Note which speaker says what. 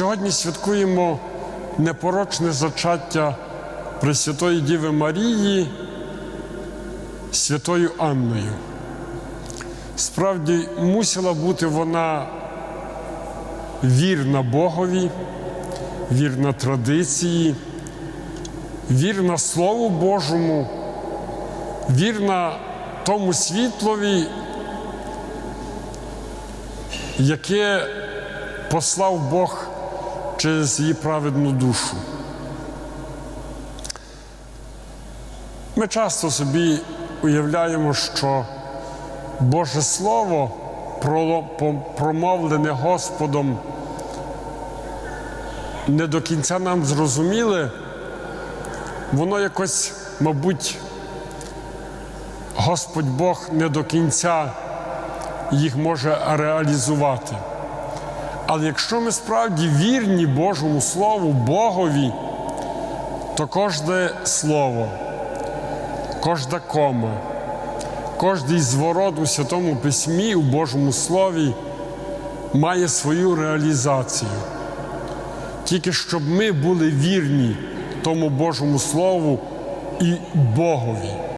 Speaker 1: Сьогодні святкуємо непорочне зачаття Пресвятої Діви Марії святою Анною. Справді мусила бути вона вірна Богові, вірна традиції, вірна Слову Божому, вірна тому світлові, яке послав Бог через її праведну душу. Ми часто собі уявляємо, що Боже Слово, промовлене Господом, не до кінця нам зрозуміле, воно якось, мабуть, Господь Бог не до кінця їх може реалізувати. Але якщо ми справді вірні Божому Слову, Богові, то кожне слово, кожна кома, кожний зворот у Святому Письмі, у Божому Слові має свою реалізацію. Тільки щоб ми були вірні тому Божому Слову і Богові.